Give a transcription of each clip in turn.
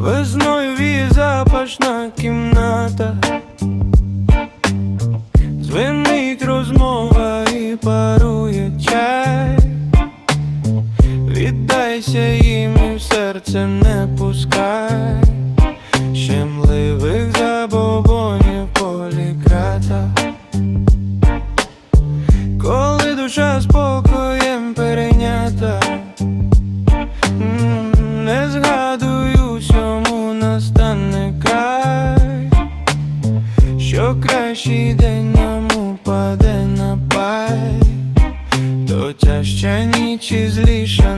Весною віє запашна кімната, Звенить розмова і парує чай, віддайся їм і в серце не пускай, Щемливих забобонів полікрата, коли душа спокійна кращий день нам упаде на пай, то тяжча ніч і зліша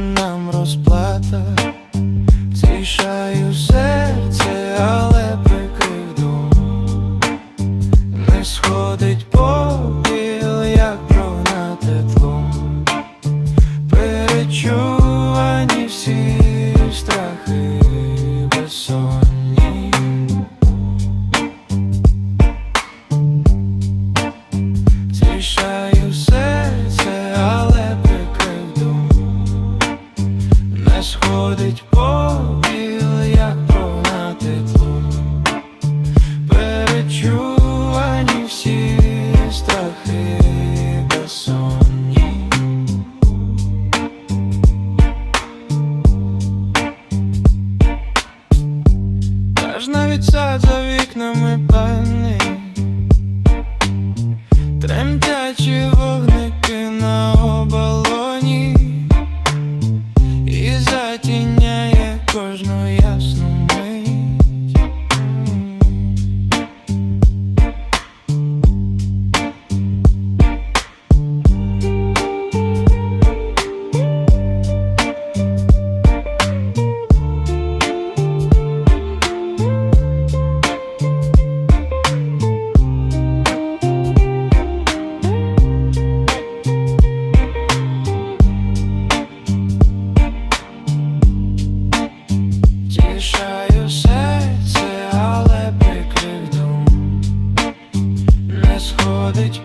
Не сходить